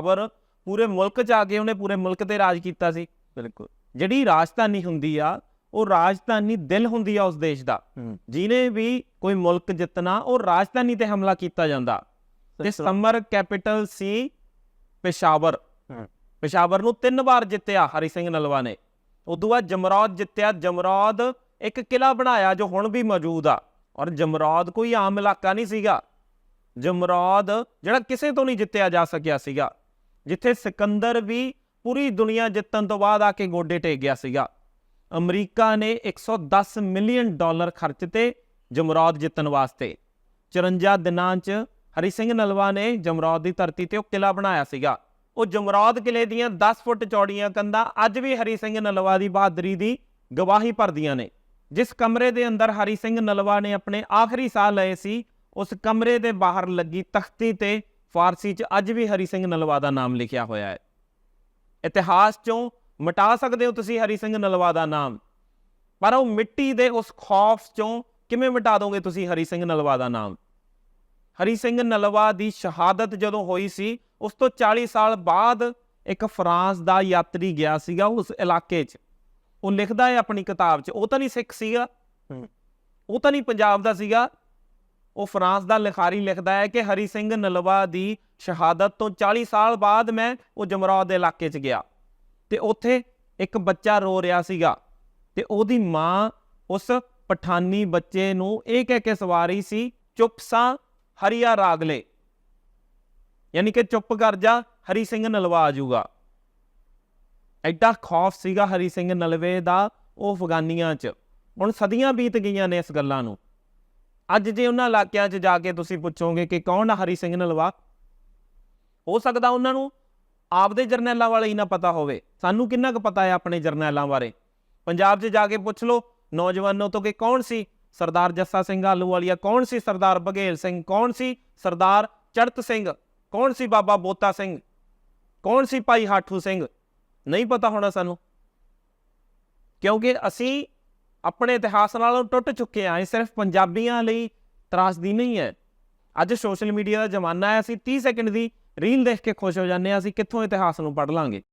ਬਾਬਰ ਪੂਰੇ ਮੁਲਕ 'ਚ ਆ ਕੇ ਉਹਨੇ ਪੂਰੇ ਮੁਲਕ ਤੇ ਰਾਜ ਕੀਤਾ ਸੀ। ਬਿਲਕੁਲ। ਜਿਹੜੀ ਰਾਜਧਾਨੀ ਹੁੰਦੀ ਆ ਉਹ ਰਾਜਧਾਨੀ ਦਿਲ ਹੁੰਦੀ ਆ ਉਸ ਦੇਸ਼ ਦਾ। ਜਿਹਨੇ ਵੀ ਕੋਈ ਮੁਲਕ ਜਿੱਤਣਾ ਉਹ ਰਾਜਧਾਨੀ ਤੇ ਹਮਲਾ ਕੀਤਾ ਜਾਂਦਾ। ਤੇ ਸਮਰ ਕੈਪੀਟਲ ਸੀ ਪੇਸ਼ਾਵਰ। ਪੇਸ਼ਾਵਰ ਨੂੰ ਤਿੰਨ ਵਾਰ ਜਿੱਤਿਆ ਹਰੀ ਸਿੰਘ ਨਲਵਾ ਨੇ। ਉਦੋਂ ਬਾਅਦ ਜਮਰੌਦ ਜਿੱਤਿਆ। ਜਮਰੌਦ ਇੱਕ ਕਿਲਾ ਬਣਾਇਆ ਜੋ ਹੁਣ ਵੀ ਮੌਜੂਦ ਆ। ਔਰ ਜਮਰੌਦ ਕੋਈ ਆਮ ਇਲਾਕਾ ਨਹੀਂ ਸੀਗਾ। ਜਮਰੌਦ ਜਿਹੜਾ ਕਿਸੇ ਤੋਂ ਨਹੀਂ ਜਿੱਤਿਆ ਜਾ ਸਕਿਆ ਸੀਗਾ। ਜਿੱਥੇ ਸਿਕੰਦਰ ਵੀ ਪੂਰੀ ਦੁਨੀਆ ਜਿੱਤਣ ਤੋਂ ਬਾਅਦ ਆ ਕੇ ਗੋਡੇ ਟੇਕ ਗਿਆ ਸੀਗਾ। ਅਮਰੀਕਾ ਨੇ 110 ਮਿਲੀਅਨ ਡਾਲਰ ਖਰਚ ਤੇ ਜਮਰੌਦ ਜਿੱਤਣ ਵਾਸਤੇ 54 ਦਿਨਾਂ 'ਚ ਹਰੀ ਸਿੰਘ ਨਲਵਾ ਨੇ ਜਮਰੌਦ ਦੀ ਧਰਤੀ ਤੇ ਉਹ ਕਿਲਾ ਬਣਾਇਆ ਸੀਗਾ। ਉਹ ਜਮਰੌਦ ਕਿਲੇ ਦੀਆਂ 10 ਫੁੱਟ ਚੌੜੀਆਂ ਕੰਧਾਂ ਅੱਜ ਵੀ ਹਰੀ ਸਿੰਘ ਨਲਵਾ ਦੀ ਬਹਾਦਰੀ ਦੀ ਗਵਾਹੀ ਭਰਦੀਆਂ ਨੇ। ਜਿਸ ਕਮਰੇ ਦੇ ਅੰਦਰ ਹਰੀ ਸਿੰਘ ਨਲਵਾ ਨੇ ਆਪਣੇ ਆਖਰੀ ਸਾਹ ਲਏ ਸੀ, ਉਸ ਕਮਰੇ ਦੇ ਬਾਹਰ ਲੱਗੀ ਤਖਤੀ ਤੇ ਫਾਰਸੀ 'ਚ ਅੱਜ ਵੀ ਹਰੀ ਸਿੰਘ ਨਲਵਾ ਦਾ ਨਾਮ ਲਿਖਿਆ ਹੋਇਆ ਹੈ। ਇਤਿਹਾਸ 'ਚੋਂ ਮਿਟਾ ਸਕਦੇ ਹੋ ਤੁਸੀਂ ਹਰੀ ਸਿੰਘ ਨਲਵਾ ਦਾ ਨਾਮ। ਪਰ ਉਹ ਮਿੱਟੀ ਦੇ ਉਸ ਖੌਫ 'ਚੋਂ ਕਿਵੇਂ ਮਿਟਾ ਦੋਗੇ ਤੁਸੀਂ ਹਰੀ ਸਿੰਘ ਨਲਵਾ ਦਾ ਨਾਮ? ਹਰੀ ਸਿੰਘ ਨਲਵਾ ਦੀ ਸ਼ਹਾਦਤ ਜਦੋਂ ਹੋਈ ਸੀ ਉਸ ਤੋਂ 40 ਸਾਲ ਬਾਅਦ ਇੱਕ ਫਰਾਂਸ ਦਾ ਯਾਤਰੀ ਗਿਆ ਸੀਗਾ ਉਸ ਇਲਾਕੇ 'ਚ। ਉਹ ਲਿਖਦਾ ਹੈ ਆਪਣੀ ਕਿਤਾਬ 'ਚ ਉਹ ਤਾਂ ਨਹੀਂ ਸਿੱਖ ਸੀਗਾ। ਉਹ ਤਾਂ ਨਹੀਂ ਪੰਜਾਬ ਦਾ ਸੀਗਾ। ਉਹ ਫਰਾਂਸ ਦਾ ਲਿਖਾਰੀ ਲਿਖਦਾ ਹੈ ਕਿ ਹਰੀ ਸਿੰਘ ਨਲਵਾ ਦੀ ਸ਼ਹਾਦਤ ਤੋਂ 40 ਸਾਲ ਬਾਅਦ ਮੈਂ ਉਹ ਜਮਰੌਦ ਦੇ ਇਲਾਕੇ 'ਚ ਗਿਆ ਤੇ ਉੱਥੇ ਇੱਕ ਬੱਚਾ ਰੋ ਰਿਹਾ ਸੀਗਾ ਤੇ ਉਹਦੀ ਮਾਂ ਉਸ ਪਠਾਨੀ ਬੱਚੇ ਨੂੰ ਇਹ ਕਹਿ ਕੇ ਸਵਾਰੀ ਸੀ, ਚੁੱਪ ਸਾਂ, ਹਰੀਆ ਰਾਗਲੇ ਯਾਨੀ ਕਿ ਚੁੱਪ ਕਰ ਜਾ, ਹਰੀ ਸਿੰਘ ਨਲਵਾ ਆ ਜਾਊਗਾ। ਐਡਾ ਖੌਫ ਸੀਗਾ ਹਰੀ ਸਿੰਘ ਨਲਵੇ ਦਾ ਉਹ ਅਫਗਾਨੀਆਂ 'ਚ। ਹੁਣ ਸਦੀਆਂ ਬੀਤ ਗਈਆਂ ਨੇ ਇਸ ਗੱਲਾਂ ਨੂੰ। ਅੱਜ ਜੇ ਉਹਨਾਂ ਇਲਾਕਿਆਂ 'ਚ ਜਾ ਕੇ ਤੁਸੀਂ ਪੁੱਛੋਗੇ ਕਿ ਕੌਣ ਆ ਹਰੀ ਸਿੰਘ ਨਲਵਾ, ਹੋ ਸਕਦਾ ਉਹਨਾਂ ਨੂੰ ਆਪਦੇ ਜਰਨੈਲਾਂ ਵਾਲੇ ਹੀ ਨਾ ਪਤਾ ਹੋਵੇ। ਸਾਨੂੰ ਕਿੰਨਾ ਕੁ ਪਤਾ ਹੈ ਆਪਣੇ ਜਰਨੈਲਾਂ ਬਾਰੇ? ਪੰਜਾਬ 'ਚ ਜਾ ਕੇ ਪੁੱਛ ਲਓ, ਨੌਜਵਾਨਾਂ ਤੋਂ ਕਿ ਕੌਣ ਸੀ ਸਰਦਾਰ ਜੱਸਾ ਸਿੰਘ ਆਲੂਵਾਲੀਆ ਕੌਣ ਸੀ ਸਰਦਾਰ ਬਘੇਲ ਸਿੰਘ, ਕੌਣ ਸੀ ਸਰਦਾਰ ਚੜਤ ਸਿੰਘ, ਕੌਣ ਸੀ ਬਾਬਾ ਬੋਤਾ ਸਿੰਘ, ਕੌਣ ਸੀ ਭਾਈ ਹਾਠੂ ਸਿੰਘ? ਨਹੀਂ ਪਤਾ ਹੋਣਾ ਸਾਨੂੰ। ਕਿਉਂਕਿ ਅਸੀਂ ਆਪਣੇ ਇਤਿਹਾਸ ਨਾਲੋਂ ਟੁੱਟ ਚੁੱਕੇ ਹਾਂ। ਇਹ ਸਿਰਫ ਪੰਜਾਬੀਆਂ ਲਈ ਤਰਾਸਦੀ ਨਹੀਂ ਹੈ। ਅੱਜ ਸੋਸ਼ਲ ਮੀਡੀਆ ਦਾ ਜ਼ਮਾਨਾ ਹੈ ਅਸੀਂ 30 ਸੈਕਿੰਡ ਦੀ ਰੀਲ ਦੇਖ ਕੇ ਖੁਸ਼ ਹੋ ਜਾਂਦੇ ਹਾਂ। ਅਸੀਂ ਕਿੱਥੋਂ ਇਤਿਹਾਸ ਨੂੰ ਪੜ੍ਹ ਲਾਂਗੇ?